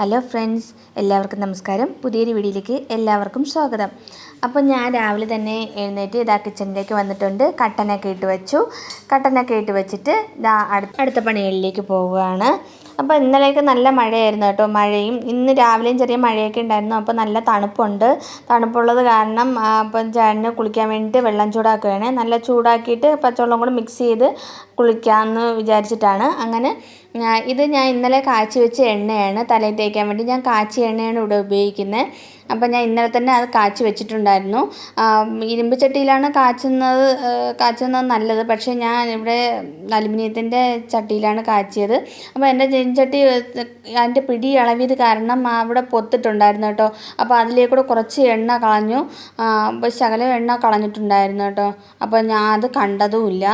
Hello friends എല്ലാവർക്കും നമസ്കാരം. പുതിയൊരു വീഡിയോയിലേക്ക് എല്ലാവർക്കും സ്വാഗതം. അപ്പോൾ ഞാൻ രാവിലെ തന്നെ എഴുന്നേറ്റ് ഇതാ കിച്ചണിലേക്ക് വന്നിട്ടുണ്ട്. കട്ടനൊക്കെ ഇട്ട് വെച്ചു. കട്ടനൊക്കെ ഇട്ട് വെച്ചിട്ട് ഇതാ അടുത്ത പണികളിലേക്ക് പോവുകയാണ്. അപ്പോൾ ഇന്നലെയൊക്കെ നല്ല മഴയായിരുന്നു കേട്ടോ. മഴയും ഇന്ന് രാവിലെയും ചെറിയ മഴയൊക്കെ ഉണ്ടായിരുന്നു. അപ്പോൾ നല്ല തണുപ്പുണ്ട്. തണുപ്പുള്ളത് കാരണം അപ്പം ചേട്ടന് കുളിക്കാൻ വേണ്ടിയിട്ട് വെള്ളം ചൂടാക്കുകയാണ്. നല്ല ചൂടാക്കിയിട്ട് പച്ചവെള്ളം കൂടെ മിക്സ് ചെയ്ത് കുളിക്കാമെന്ന് വിചാരിച്ചിട്ടാണ്. അങ്ങനെ ഇത് ഞാൻ ഇന്നലെ കാച്ചി വെച്ച എണ്ണയാണ് തലയിൽ തേക്കാൻ വേണ്ടി. ഞാൻ കാച്ചി എണ്ണയാണ് ഇവിടെ ഉപയോഗിക്കുന്നത് അപ്പം ഞാൻ ഇന്നലെ തന്നെ അത് കാച്ചി വെച്ചിട്ടുണ്ടായിരുന്നു. ഇരുമ്പ് ചട്ടിയിലാണ് കാച്ചുന്നത് കാച്ചുന്നത് നല്ലത്. പക്ഷേ ഞാൻ ഇവിടെ അലുമിനിയത്തിന്റെ ചട്ടിയിലാണ് കാച്ചിയത്. അപ്പോൾ എന്റെ ചെഞ്ചട്ടി അതിന്റെ പിടി ഇളവിയത് കാരണം അവിടെ പൊത്തിട്ടുണ്ടായിരുന്നു കേട്ടോ. അപ്പോൾ അതിലേക്കൂടെ കുറച്ച് എണ്ണ കളഞ്ഞു. അപ്പോൾ ശകലം എണ്ണ കളഞ്ഞിട്ടുണ്ടായിരുന്നു കേട്ടോ. അപ്പോൾ ഞാൻ അത് കണ്ടതുമില്ല.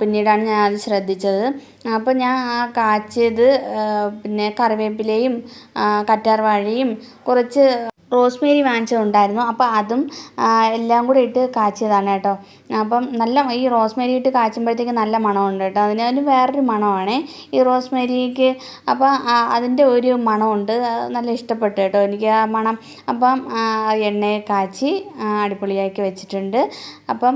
പിന്നീടാണ് ഞാൻ അത് ശ്രദ്ധിച്ചത്. അപ്പോൾ ഞാൻ ആ കാച്ചിയത് പിന്നെ കറിവേപ്പിലയും കറ്റാർവാഴയും കുറച്ച് റോസ്മേരി വാങ്ങിച്ചതുണ്ടായിരുന്നു. അപ്പോൾ അതും എല്ലാം കൂടെ ഇട്ട് കാച്ചിയതാണ് കേട്ടോ. അപ്പം നല്ല ഈ റോസ്മേരി ഇട്ട് കാച്ചുമ്പോഴത്തേക്ക് നല്ല മണമുണ്ട് കേട്ടോ. അതിന് അതിന് വേറൊരു മണമാണ്. ഈ റോസ്മേരിക്ക് അപ്പോൾ അതിന്റെ ഒരു മണമുണ്ട്. നല്ല ഇഷ്ടപ്പെട്ടു കേട്ടോ എനിക്ക് ആ മണം. അപ്പം എണ്ണയെ കാച്ചി അടിപൊളിയാക്കി വെച്ചിട്ടുണ്ട്. അപ്പം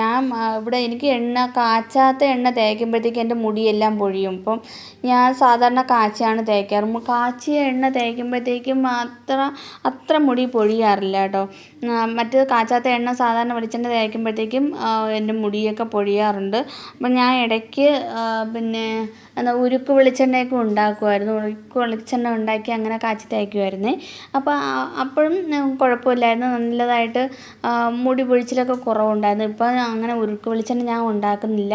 ഞാൻ ഇവിടെ എനിക്ക് എണ്ണ കാച്ചാത്ത എണ്ണ തേക്കുമ്പോഴത്തേക്ക് എന്റെ മുടിയെല്ലാം പൊഴിയും. അപ്പം ഞാൻ സാധാരണ കാച്ചിയാണ് തേക്കാറ്. കാച്ചിയ എണ്ണ തേക്കുമ്പോഴത്തേക്കും അത്ര അത്ര മുടി പൊഴിയാറില്ല കേട്ടോ. മറ്റേത് കാച്ചാത്ത എണ്ണ സാധാരണ വെളിച്ചെണ്ണ തേക്കുമ്പോഴത്തേക്കും എന്റെ മുടിയൊക്കെ പൊഴിയാറുണ്ട്. അപ്പം ഞാൻ ഇടയ്ക്ക് പിന്നെ എന്താ ഉരുക്ക് വെളിച്ചെണ്ണയൊക്കെ ഉണ്ടാക്കുമായിരുന്നു ഉരുക്ക് വെളിച്ചെണ്ണ ഉണ്ടാക്കി അങ്ങനെ കാച്ചി തേക്കുമായിരുന്നേ അപ്പോൾ അപ്പോഴും കുഴപ്പമില്ലായിരുന്നു. നല്ലതായിട്ട് മുടി പൊഴിച്ചിലൊക്കെ കുറവുണ്ടായിരുന്നു. ഇപ്പോൾ അങ്ങനെ ഉരുക്ക് വെളിച്ചെണ്ണ ഞാൻ ഉണ്ടാക്കുന്നില്ല.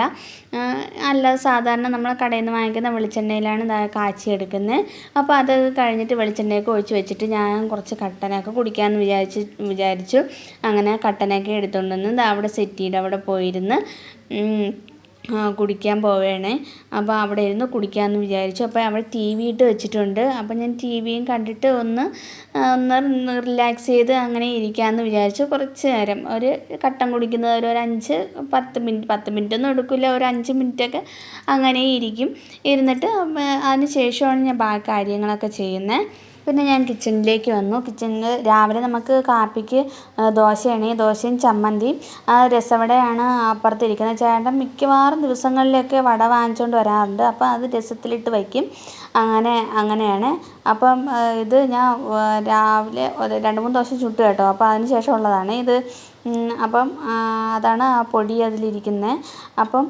അല്ല അല്ലാതെ സാധാരണ നമ്മൾ കടയിൽ നിന്ന് വാങ്ങിക്കുന്ന വെളിച്ചെണ്ണയിലാണ് കാച്ചി എടുക്കുന്നത് അപ്പോൾ അത് കഴിഞ്ഞിട്ട് വെളിച്ചെണ്ണയൊക്കെ ഒഴിച്ച് വെച്ചിട്ട് ഞാൻ കുറച്ച് കട്ടനൊക്കെ കുടിക്കാമെന്ന് വിചാരിച്ച് വിചാരിച്ചു. അങ്ങനെ കട്ടനൊക്കെ എടുത്തുകൊണ്ട് വന്ന് അവിടെ സെറ്റ് ചെയ്ത് അവിടെ പോയിരുന്ന് കുടിക്കാൻ പോവുകയാണ് അപ്പോൾ അവിടെ ഇരുന്ന് കുടിക്കാമെന്ന് വിചാരിച്ചു. അപ്പോൾ അവിടെ ടി വി ഇട്ട് വെച്ചിട്ടുണ്ട്. അപ്പോൾ ഞാൻ ടി വിയും കണ്ടിട്ട് ഒന്ന് ഒന്ന് റിലാക്സ് ചെയ്ത് അങ്ങനെ ഇരിക്കാമെന്ന് വിചാരിച്ചു. കുറച്ച് നേരം. ഒരു കട്ടൻ കുടിക്കുന്നത് ഒരു അഞ്ച് പത്ത് മിനിറ്റ് പത്ത് മിനിറ്റ് ഒന്നും എടുക്കില്ല ഒരു അഞ്ച് മിനിറ്റൊക്കെ അങ്ങനെ ഇരിക്കും. ഇരുന്നിട്ട് അതിന് ശേഷമാണ് ഞാൻ ബാക്കി കാര്യങ്ങളൊക്കെ ചെയ്യുന്നത് പിന്നെ ഞാൻ കിച്ചണിലേക്ക് വന്നു. കിച്ചണിൽ രാവിലെ നമുക്ക് കാപ്പിക്ക് ദോശയാണ്. ദോശയും ചമ്മന്തിയും. രസവടയാണ് അപ്പുറത്തിരിക്കുന്നത്. ചേട്ടൻ മിക്കവാറും ദിവസങ്ങളിലൊക്കെ വട വാങ്ങിച്ചുകൊണ്ട് വരാറുണ്ട്. അപ്പോൾ അത് രസത്തിലിട്ട് വയ്ക്കും. അങ്ങനെ അങ്ങനെയാണ്. അപ്പം ഇത് ഞാൻ രാവിലെ രണ്ട് മൂന്ന് ദോശ ചുട്ടു കേട്ടോ. അപ്പോൾ അതിന് ശേഷമുള്ളതാണ് ഇത് അപ്പം അതാണ് ആ പൊടി അതിലിരിക്കുന്നത് അപ്പം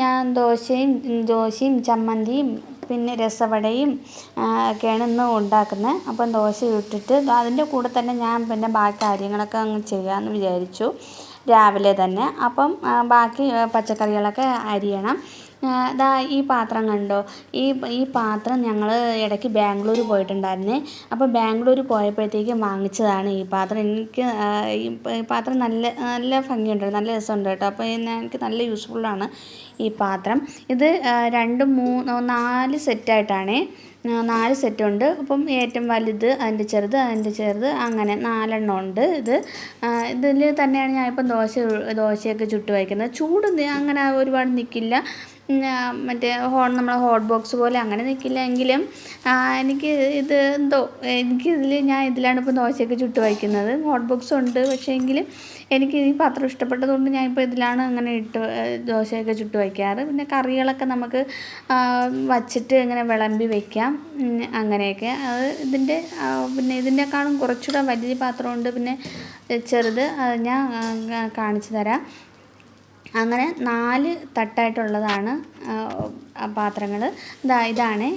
ഞാൻ ദോശയും ദോശയും ചമ്മന്തിയും പിന്നെ രസവടയും ഒക്കെയാണ് ഇന്ന് ഉണ്ടാക്കുന്നത്. അപ്പം ദോശ ഇട്ടിട്ട് അതിന്റെ കൂടെ തന്നെ ഞാൻ പിന്നെ ബാക്കി കാര്യങ്ങളൊക്കെ അങ്ങ് ചെയ്യാമെന്ന് വിചാരിച്ചു. രാവിലെ തന്നെ. അപ്പം ബാക്കി പച്ചക്കറികളൊക്കെ അരിയണം. ദാ ഈ പാത്രം കണ്ടോ? ഈ ഈ പാത്രം ഞങ്ങൾ ഇടയ്ക്ക് ബാംഗ്ലൂർ പോയിട്ടുണ്ടായിരുന്നേ. അപ്പോൾ ബാംഗ്ലൂർ പോയപ്പോഴത്തേക്കും വാങ്ങിച്ചതാണ് ഈ പാത്രം. എനിക്ക് ഈ പാത്രം നല്ല നല്ല ഭംഗിയുണ്ട്. നല്ല രസമുണ്ട് കേട്ടോ. അപ്പോൾ എനിക്ക് നല്ല യൂസ്ഫുള്ളാണ് ഈ പാത്രം. ഇത് രണ്ട് മൂന്ന് നാല് സെറ്റായിട്ടാണേ. നാല് സെറ്റുണ്ട്. അപ്പം ഏറ്റവും വലുത് അതിന്റെ ചെറുത് അതിന്റെ ചെറുത് അങ്ങനെ നാലെണ്ണം ഉണ്ട് ഇത്. ഇതിൽ തന്നെയാണ് ഞാൻ ഇപ്പം ദോശ ദോശയൊക്കെ ചുട്ട് വയ്ക്കുന്നത്. ചൂട് അങ്ങനെ ഒരുപാട് നിൽക്കില്ല മറ്റേ ഹോൺ നമ്മളെ ഹോട്ട് ബോക്സ് പോലെ അങ്ങനെ നിൽക്കില്ല എങ്കിലും എനിക്ക് ഇത് എന്തോ എനിക്കിതിൽ ഞാൻ ഇതിലാണ് ഇപ്പോൾ ദോശയൊക്കെ ചുട്ട് വയ്ക്കുന്നത്. ഹോട്ട് ബോക്സ് ഉണ്ട് പക്ഷേ എങ്കിലും എനിക്ക് ഈ പാത്രം ഇഷ്ടപ്പെട്ടതുകൊണ്ട് ഞാൻ ഇപ്പോൾ ഇതിലാണ് അങ്ങനെ ഇട്ട് ദോശയൊക്കെ ചുട്ട് വയ്ക്കാറ്. പിന്നെ കറികളൊക്കെ നമുക്ക് വച്ചിട്ട് ഇങ്ങനെ വിളമ്പി വയ്ക്കാം അങ്ങനെയൊക്കെ. അത് ഇതിന്റെ പിന്നെ ഇതിന്റെക്കാളും കുറച്ചുകൂടെ വലിയ പാത്രമുണ്ട്. പിന്നെ ചെറുത് ഞാൻ കാണിച്ചു തരാം. അങ്ങനെ നാല് തട്ടായിട്ടുള്ളതാണ് പാത്രങ്ങൾ ഇതാ ഇതാണ്.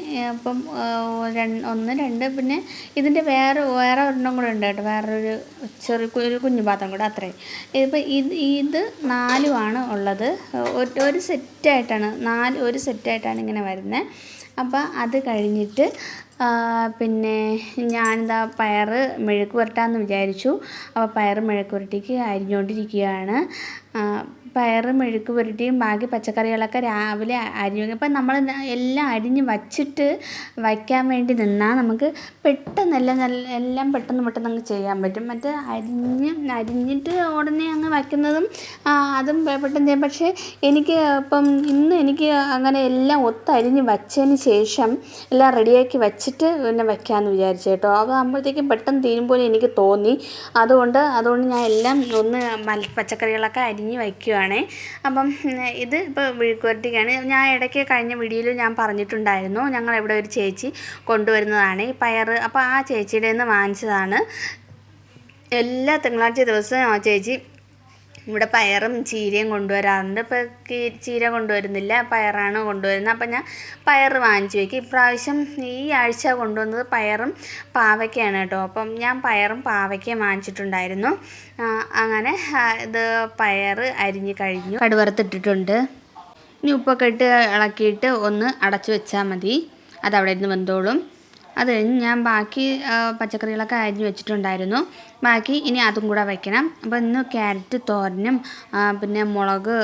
രണ്ട് ഒന്ന് രണ്ട് പിന്നെ ഇതിന്റെ വേറെ വേറെ ഒരെണ്ണം കൂടെ ഉണ്ട് കേട്ടോ. വേറൊരു ചെറിയ ഒരു കുഞ്ഞു പാത്രം കൂടെ അത്രയും ഇപ്പം ഇത് ഇത് നാലുമാണ് ഉള്ളത്. ഒരു സെറ്റായിട്ടാണ് നാല് ഒരു സെറ്റായിട്ടാണ് ഇങ്ങനെ വരുന്നത് അപ്പോൾ അത് കഴിഞ്ഞിട്ട് പിന്നെ ഞാനിതാ പയർ മെഴുക്ക് പുരട്ടാമെന്ന് വിചാരിച്ചു. അപ്പോൾ പയർ മെഴുക്ക് പുരട്ടിക്ക് അരിഞ്ഞുകൊണ്ടിരിക്കുകയാണ് ആ, പയർ മെഴുക്ക് പുരട്ടിയും ബാക്കി പച്ചക്കറികളൊക്കെ രാവിലെ അരിഞ്ഞു വെക്കും. അപ്പം നമ്മൾ എല്ലാം അരിഞ്ഞ് വച്ചിട്ട് വയ്ക്കാൻ വേണ്ടി നിന്നാൽ നമുക്ക് പെട്ടെന്ന് എല്ലാം നല്ല എല്ലാം പെട്ടെന്ന് പെട്ടെന്ന് അങ്ങ് ചെയ്യാൻ പറ്റും. മറ്റേ അരിഞ്ഞ് അരിഞ്ഞിട്ട് ഉടനെ അങ്ങ് വയ്ക്കുന്നതും അതും പെട്ടെന്ന് ചെയ്യാം. പക്ഷേ എനിക്ക് ഇപ്പം ഇന്ന് എനിക്ക് അങ്ങനെ എല്ലാം ഒത്തരിഞ്ഞ് വച്ചതിന് ശേഷം എല്ലാം റെഡിയാക്കി വച്ചിട്ട് പിന്നെ വയ്ക്കാമെന്ന് വിചാരിച്ചു കേട്ടോ. അതാകുമ്പോഴത്തേക്കും പെട്ടെന്ന് തീരും പോലെ എനിക്ക് തോന്നി. അതുകൊണ്ട് അതുകൊണ്ട് ഞാൻ എല്ലാം ഒന്ന് പച്ചക്കറികളൊക്കെ അരിഞ്ഞ് വയ്ക്കുവാണേ അപ്പം ഇത് ഇപ്പോൾ വിഴുക്കുവരട്ടിക്കാണ് ഞാൻ ഇടയ്ക്ക് കഴിഞ്ഞ വീഡിയോയിൽ ഞാൻ പറഞ്ഞിട്ടുണ്ടായിരുന്നു. ഞങ്ങൾ ഇവിടെ ഒരു ചേച്ചി കൊണ്ടുവരുന്നതാണ് ഈ പയർ അപ്പോൾ ആ ചേച്ചിയുടെ നിന്ന് വാങ്ങിച്ചതാണ്. എല്ലാ തിങ്കളാഴ്ച ദിവസവും ആ ചേച്ചി ഇവിടെ പയറും ചീരയും കൊണ്ടുവരാറുണ്ട്. ഇപ്പോൾ ചീര കൊണ്ടുവരുന്നില്ല. പയറാണ് കൊണ്ടുവരുന്നത്. അപ്പം ഞാൻ പയർ വാങ്ങിച്ചു വയ്ക്കും ഇപ്രാവശ്യം ഈ ആഴ്ച കൊണ്ടുവന്നത് പയറും പാവയ്ക്കയാണ് കേട്ടോ. അപ്പം ഞാൻ പയറും പാവയ്ക്കയും വാങ്ങിച്ചിട്ടുണ്ടായിരുന്നു. അങ്ങനെ ഇത് പയർ അരിഞ്ഞ് കഴിഞ്ഞു. കടുവറുത്തിട്ടിട്ടുണ്ട് ഇനി ഉപ്പൊക്കെ ഇട്ട് ഇളക്കിയിട്ട് ഒന്ന് അടച്ചു വെച്ചാൽ മതി. അതവിടെ ഇരുന്ന് വെന്തോളും. അത് കഴിഞ്ഞ് ഞാൻ ബാക്കി പച്ചക്കറികളൊക്കെ അരിഞ്ഞ് വെച്ചിട്ടുണ്ടായിരുന്നു. ബാക്കി ഇനി അതും കൂടെ വയ്ക്കണം അപ്പോൾ ഇന്ന് ക്യാരറ്റ് തോരനും പിന്നെ മുളക്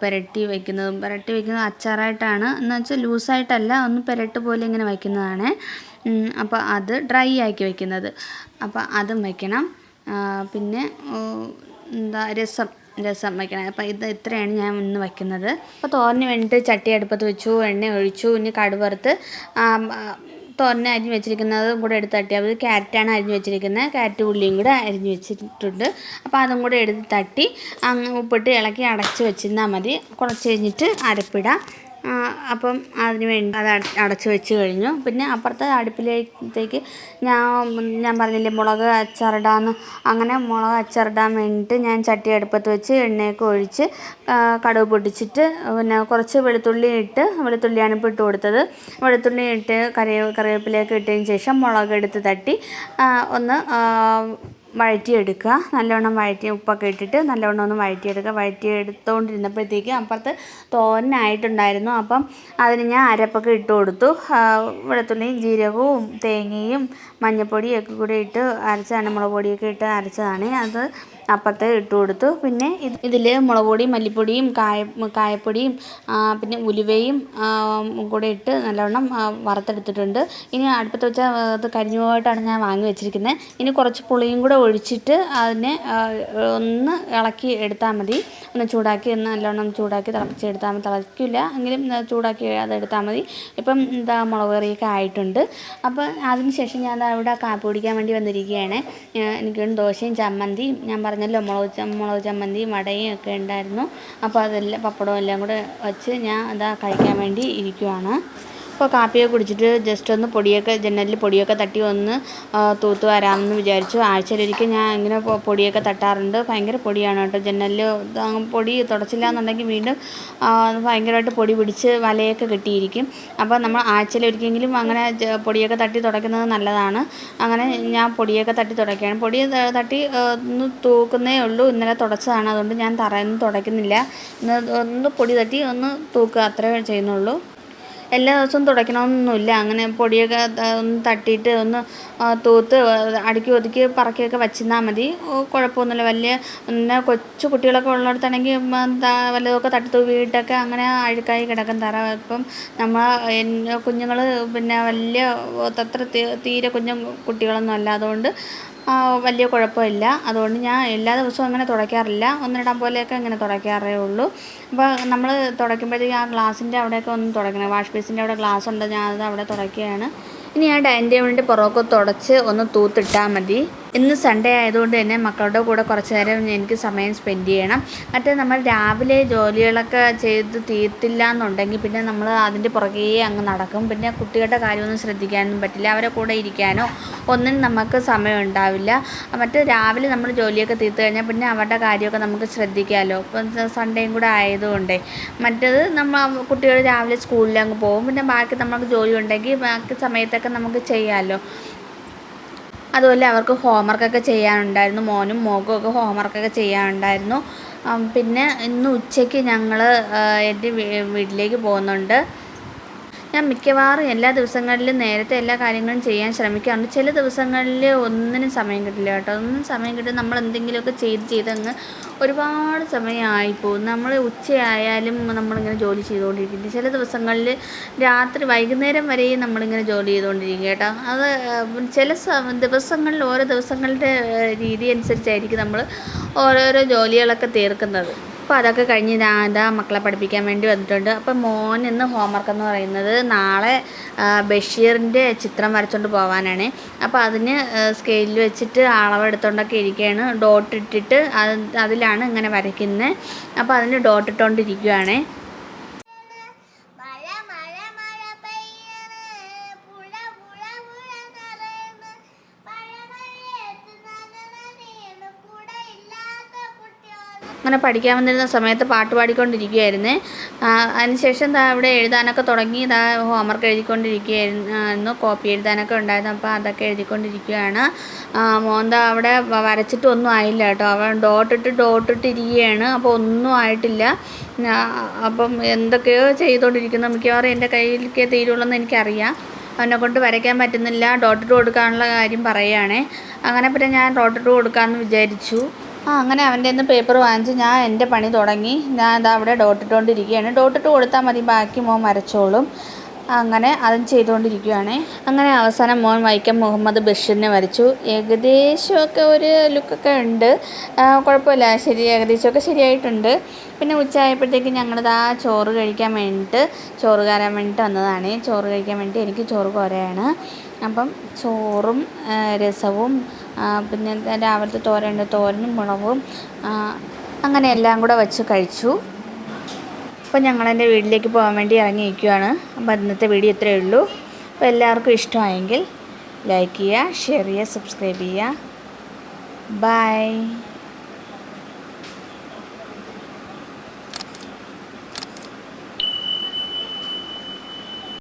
പുരട്ടി വയ്ക്കുന്നതും പുരട്ടി വയ്ക്കുന്നത് അച്ചാറായിട്ടാണ്. എന്ന് വെച്ചാൽ ലൂസായിട്ടല്ല ഒന്ന് പുരട്ട് പോലെ ഇങ്ങനെ വയ്ക്കുന്നതാണ് അപ്പോൾ അത് ഡ്രൈ ആക്കി വയ്ക്കുന്നത് അപ്പോൾ അതും വയ്ക്കണം പിന്നെ എന്താ രസം രസം വയ്ക്കണം അപ്പോൾ ഇത് ഇത്രയാണ് ഞാൻ ഇന്ന് വയ്ക്കുന്നത് അപ്പോൾ തോരന് വേണ്ടിയിട്ട് ചട്ടി അടുപ്പത്ത് വെച്ചു എണ്ണ ഒഴിച്ചു ഇനി കടുവറുത്ത് തോരന് അരിഞ്ഞ് വെച്ചിരിക്കുന്നതും കൂടെ എടുത്ത് തട്ടി. അത് ക്യാരറ്റാണ് അരിഞ്ഞ് വെച്ചിരിക്കുന്നത്. ക്യാരറ്റ് ഉള്ളിയും കൂടെ അരിഞ്ഞ് വെച്ചിട്ടുണ്ട്. അപ്പോൾ അതും കൂടെ എടുത്ത് തട്ടി. അങ്ങ് ഉപ്പിട്ട് ഇളക്കി അടച്ച് വെച്ചിരുന്നാൽ മതി. കുറച്ച് കഴിഞ്ഞിട്ട് അരപ്പിടാം. അപ്പം അതിന് വേണ്ടി അത് അടച്ചു വെച്ച് കഴിഞ്ഞു. പിന്നെ അപ്പുറത്തെ അടുപ്പിലേക്ക് ഞാൻ ഞാൻ പറഞ്ഞില്ലേ മുളക് അച്ചാറിടാന്ന്. അങ്ങനെ മുളക് അച്ചാറിടാൻ വേണ്ടിയിട്ട് ഞാൻ ചട്ടി അടുപ്പത്ത് വെച്ച് എണ്ണയൊക്കെ ഒഴിച്ച് കടുക് പൊട്ടിച്ചിട്ട് പിന്നെ കുറച്ച് വെളുത്തുള്ളി ഇട്ട് വെളുത്തുള്ളിയാണ് ഇപ്പോൾ ഇട്ട് കൊടുത്തത്. വെളുത്തുള്ളി ഇട്ട് കറി കറിവേപ്പിലയൊക്കെ ഇട്ടതിന് ശേഷം മുളക് എടുത്ത് തട്ടി ഒന്ന് വഴറ്റിയെടുക്കുക. നല്ലവണ്ണം വഴറ്റി ഉപ്പൊക്കെ ഇട്ടിട്ട് നല്ലവണ്ണം ഒന്ന് വഴറ്റിയെടുക്കുക. വഴറ്റിയെടുത്തുകൊണ്ടിരുന്നപ്പോഴത്തേക്ക് അപ്പുറത്ത് തോരനായിട്ടുണ്ടായിരുന്നു. അപ്പം അതിന് ഞാൻ അരപ്പൊക്കെ ഇട്ട് കൊടുത്തു. വെളുത്തുള്ളിയും ജീരകവും തേങ്ങയും മഞ്ഞൾപ്പൊടിയും ഒക്കെ കൂടി ഇട്ട് അരച്ചതാണ് മുളക് പൊടിയൊക്കെ ഇട്ട് അരച്ചതാണ്. അത് അപ്പുറത്ത് ഇട്ട് കൊടുത്തു. പിന്നെ ഇത് ഇതിൽ മുളക് പൊടിയും മല്ലിപ്പൊടിയും കായ കായപ്പൊടിയും പിന്നെ ഉലുവയും കൂടെ ഇട്ട് നല്ലവണ്ണം വറുത്തെടുത്തിട്ടുണ്ട്. ഇനി അടുപ്പത്ത് വെച്ച അത് കരിഞ്ഞു പോയിട്ടാണ് ഞാൻ വാങ്ങി വെച്ചിരിക്കുന്നത്. ഇനി കുറച്ച് പുളിയും കൂടെ ഒഴിച്ചിട്ട് അതിനെ ഒന്ന് ഇളക്കി എടുത്താൽ മതി. ഒന്ന് ചൂടാക്കി ഒന്ന് നല്ലോണം ചൂടാക്കി തിളപ്പിച്ചെടുത്താൽ മതി. തിളക്കില്ല എങ്കിലും ചൂടാക്കി അതെടുത്താൽ മതി. ഇപ്പം എന്താ മുളക് കറിയൊക്കെ ആയിട്ടുണ്ട്. അപ്പോൾ അതിന് ശേഷം ഞാൻ അവിടെ കാപ്പി കുടിക്കാൻ വേണ്ടി വന്നിരിക്കുകയാണ്. ഏഹ് എനിക്ക് ദോശയും ചമ്മന്തിയും ഞാൻ പറഞ്ഞല്ലോ മുളക് മുളക് ചമ്മന്തി വടയും ഒക്കെ ഉണ്ടായിരുന്നു. അപ്പോൾ അതെല്ലാം പപ്പടവും എല്ലാം കൂടെ വച്ച് ഞാൻ അതാ കഴിക്കാൻ വേണ്ടി ഇരിക്കുവാണ്. അപ്പോൾ കാപ്പിയൊക്കെ കുടിച്ചിട്ട് ജസ്റ്റ് ഒന്ന് പൊടിയൊക്കെ ജനലിൽ പൊടിയൊക്കെ തട്ടി ഒന്ന് തൂത്ത് വരാമെന്ന് വിചാരിച്ചു. ആഴ്ചയിലൊരിക്കൽ ഞാൻ ഇങ്ങനെ പൊടിയൊക്കെ തട്ടാറുണ്ട്. ഭയങ്കര പൊടിയാണ് കേട്ടോ. ജനലിൽ പൊടി തുടച്ചില്ല എന്നുണ്ടെങ്കിൽ വീണ്ടും ഭയങ്കരമായിട്ട് പൊടി പിടിച്ച് വലയൊക്കെ കെട്ടിയിരിക്കും. അപ്പോൾ നമ്മൾ ആഴ്ചയിലൊരിക്കലെങ്കിലും അങ്ങനെ പൊടിയൊക്കെ തട്ടി തുടയ്ക്കുന്നത് നല്ലതാണ്. അങ്ങനെ ഞാൻ പൊടിയൊക്കെ തട്ടി തുടയ്ക്കുകയാണ്. പൊടി തട്ടി ഒന്ന് തൂക്കുന്നേ ഉള്ളൂ. ഇന്നലെ തുടച്ചതാണ്. അതുകൊണ്ട് ഞാൻ തറയൊന്നും തുടയ്ക്കുന്നില്ല. ഒന്ന് പൊടി തട്ടി ഒന്ന് തൂക്കുക. അത്രേ ചെയ്യുന്നുള്ളൂ. എല്ലാ ദിവസവും തുടയ്ക്കണമെന്നൊന്നുമില്ല. അങ്ങനെ പൊടിയൊക്കെ ഒന്ന് തട്ടിയിട്ട് ഒന്ന് തൂത്ത് അടുക്കി ഒതുക്കി പറക്കിയൊക്കെ വച്ചിരുന്നാൽ മതി. കുഴപ്പമൊന്നുമില്ല. വലിയ പിന്നെ കൊച്ചു കുട്ടികളൊക്കെ ഉള്ളിടത്താണെങ്കിൽ വല്ലതൊക്കെ തട്ടി തൂവിയിട്ടൊക്കെ അങ്ങനെ അഴുക്കായി കിടക്കും തറ. ഇപ്പം നമ്മൾ കുഞ്ഞുങ്ങൾ പിന്നെ വലിയ തത്ര തീരെ കുഞ്ഞു കുട്ടികളൊന്നും അല്ല. അതുകൊണ്ട് വലിയ കുഴപ്പമില്ല. അതുകൊണ്ട് ഞാൻ എല്ലാ ദിവസവും അങ്ങനെ തുടയ്ക്കാറില്ല. ഒന്നിടം പോലെയൊക്കെ ഇങ്ങനെ തുടയ്ക്കാറേ ഉള്ളൂ. അപ്പോൾ നമ്മൾ തുടയ്ക്കുമ്പോഴത്തേക്ക് ആ ഗ്ലാസിന്റെ അവിടെയൊക്കെ ഒന്ന് തുടയ്ക്കണം. വാഷ് ബേസിന്റെ അവിടെ ഗ്ലാസ് ഉണ്ട് ഞാൻ അത് അവിടെ തുടയ്ക്കുകയാണ്. ഇനി ആ ഡൈനിങ് ടേബിളിന്റെ പുറമൊക്കെ തുടച്ച് ഒന്ന് തൂത്തിട്ടാൽ മതി. ഇന്ന് സൺഡേ ആയതുകൊണ്ട് തന്നെ മക്കളുടെ കൂടെ കുറച്ച് നേരം എനിക്ക് സമയം സ്പെൻഡ് ചെയ്യണം. മറ്റേ നമ്മൾ രാവിലെ ജോലികളൊക്കെ ചെയ്ത് തീർത്തില്ല എന്നുണ്ടെങ്കിൽ പിന്നെ നമ്മൾ അതിന്റെ പുറകേ അങ്ങ് നടക്കും. പിന്നെ കുട്ടികളുടെ കാര്യമൊന്നും ശ്രദ്ധിക്കാനൊന്നും പറ്റില്ല. അവരെ കൂടെ ഇരിക്കാനോ ഒന്നും നമുക്ക് സമയം ഉണ്ടാവില്ല. മറ്റേ രാവിലെ നമ്മൾ ജോലിയൊക്കെ തീർത്ത് കഴിഞ്ഞാൽ പിന്നെ അവരുടെ കാര്യമൊക്കെ നമുക്ക് ശ്രദ്ധിക്കാമല്ലോ ഇപ്പം സൺഡേയും കൂടെ ആയതുകൊണ്ടേ. മറ്റേത് നമ്മൾ കുട്ടികൾ രാവിലെ സ്കൂളിൽ അങ്ങ് പോകും. പിന്നെ ബാക്കി നമുക്ക് ജോലി ഉണ്ടെങ്കിൽ ബാക്കി സമയത്തൊക്കെ നമുക്ക് ചെയ്യാമല്ലോ അതുപോലെ അവർക്ക് ഹോംവർക്കൊക്കെ ചെയ്യാനുണ്ടായിരുന്നു. മോനും മോക്കും ഒക്കെ ഹോംവർക്കൊക്കെ ചെയ്യാനുണ്ടായിരുന്നു. പിന്നെ ഇന്ന് ഉച്ചയ്ക്ക് ഞങ്ങൾ എന്റെ വീട്ടിലേക്ക് പോകുന്നുണ്ട്. ഞാൻ മിക്കവാറും എല്ലാ ദിവസങ്ങളിലും നേരത്തെ എല്ലാ കാര്യങ്ങളും ചെയ്യാൻ ശ്രമിക്കാറുണ്ട്. ചില ദിവസങ്ങളിൽ ഒന്നിനും സമയം കിട്ടില്ല കേട്ടോ. ഒന്നും സമയം കിട്ടി. നമ്മൾ എന്തെങ്കിലുമൊക്കെ ചെയ്ത് ചെയ്തങ്ങ് ഒരുപാട് സമയമായിപ്പോകും നമ്മൾ ഉച്ചയായാലും നമ്മളിങ്ങനെ ജോലി ചെയ്തുകൊണ്ടിരിക്കും ചില ദിവസങ്ങളിൽ രാത്രി വൈകുന്നേരം വരെയും നമ്മളിങ്ങനെ ജോലി ചെയ്തുകൊണ്ടിരിക്കും കേട്ടോ. അത് ചില ദിവസങ്ങളിൽ ഓരോ ദിവസങ്ങളുടെ രീതി അനുസരിച്ചായിരിക്കും നമ്മൾ ഓരോരോ ജോലികളൊക്കെ തീർക്കുന്നത്. അപ്പോൾ അതൊക്കെ കഴിഞ്ഞ് ഇതാ മക്കളെ പഠിപ്പിക്കാൻ വേണ്ടി വന്നിട്ടുണ്ട്. അപ്പോൾ മോൻ ഇന്ന് ഹോംവർക്ക് എന്ന് പറയുന്നത് നാളെ ബഷീറിന്റെ ചിത്രം വരച്ചുകൊണ്ട് പോകാനാണ് അപ്പോൾ അതിന് സ്കെയിലിൽ വെച്ചിട്ട് അളവെടുത്തുകൊണ്ടൊക്കെ ഇരിക്കുകയാണ് ഡോട്ട് ഇട്ടിട്ട് അതിലാണ് ഇങ്ങനെ വരയ്ക്കുന്നത് അപ്പോൾ അതിന് ഡോട്ട് ഇട്ടുകൊണ്ടിരിക്കുകയാണേ അങ്ങനെ പഠിക്കാൻ വന്നിരുന്ന സമയത്ത് പാട്ട് പാടിക്കൊണ്ടിരിക്കുകയായിരുന്നേ. അതിനുശേഷം ദാ ഇവിടെ എഴുതാനൊക്കെ തുടങ്ങി ഇതാ ഹോംവർക്ക് എഴുതിക്കൊണ്ടിരിക്കുകയായിരുന്നു കോപ്പി എഴുതാനൊക്കെ ഉണ്ടായിരുന്നു. അപ്പോൾ അതൊക്കെ എഴുതിക്കൊണ്ടിരിക്കുകയാണ്. മോന്ത അവിടെ വരച്ചിട്ടൊന്നും ആയില്ല കേട്ടോ. അവൻ ഡോട്ടിട്ട് ഡോട്ടിട്ട് ഇരിക്കുകയാണ്. അപ്പോൾ ഒന്നും ആയിട്ടില്ല. അപ്പം എന്തൊക്കെയോ ചെയ്തുകൊണ്ടിരിക്കുന്നു. മിക്കവാറും എന്റെ കയ്യിലേക്ക് തീരുള്ളൂ എന്ന് എനിക്കറിയാം. അവനെ കൊണ്ട് വരയ്ക്കാൻ പറ്റുന്നില്ല. ഡോട്ടിട്ട് കൊടുക്കാനുള്ള കാര്യം പറയുകയാണേ. അങ്ങനെ പിന്നെ ഞാൻ ഡോട്ടിട്ട് കൊടുക്കാമെന്ന് വിചാരിച്ചു. ആ അങ്ങനെ അവന്റെ നിന്ന് പേപ്പർ വാങ്ങിച്ച് ഞാൻ എന്റെ പണി തുടങ്ങി. ഞാൻ ഇതാ അവിടെ ഡോട്ടിട്ടുകൊണ്ടിരിക്കുകയാണ് ഡോട്ടിട്ട് കൊടുത്താൽ മതി ബാക്കി മോൻ വരച്ചോളും അങ്ങനെ അതും ചെയ്തുകൊണ്ടിരിക്കുകയാണ്. അങ്ങനെ അവസാനം മോൻ വൈക്കം മുഹമ്മദ് ബഷീറിനെ വരച്ചു. ഏകദേശമൊക്കെ ഒരു ലുക്കൊക്കെ ഉണ്ട്. കുഴപ്പമില്ല. ശരി ഏകദേശമൊക്കെ ശരിയായിട്ടുണ്ട്. പിന്നെ ഉച്ച ആയപ്പോഴത്തേക്ക് ഞങ്ങളിതാ ചോറ് കഴിക്കാൻ വേണ്ടിയിട്ട് ചോറ് കയറാൻ വേണ്ടിയിട്ട് വന്നതാണ്. ചോറ് കഴിക്കാൻ വേണ്ടി എനിക്ക് ചോറ് കുറയാണ്. അപ്പം ചോറും രസവും പിന്നെ രാവിലത്തെ തോരനുണ്ട് തോരനും മുളകും അങ്ങനെ എല്ലാം കൂടെ വെച്ച് കഴിച്ചു. അപ്പോൾ ഞങ്ങളെന്റെ വീട്ടിലേക്ക് പോകാൻ വേണ്ടി ഇറങ്ങിയിരിക്കുകയാണ് അപ്പോൾ ഇന്നത്തെ വീഡിയോ ഇത്രയേ ഉള്ളൂ. അപ്പോൾ എല്ലാവർക്കും ഇഷ്ടമായെങ്കിൽ ലൈക്ക് ചെയ്യുക ഷെയർ ചെയ്യുക സബ്സ്ക്രൈബ് ചെയ്യുക. ബൈ.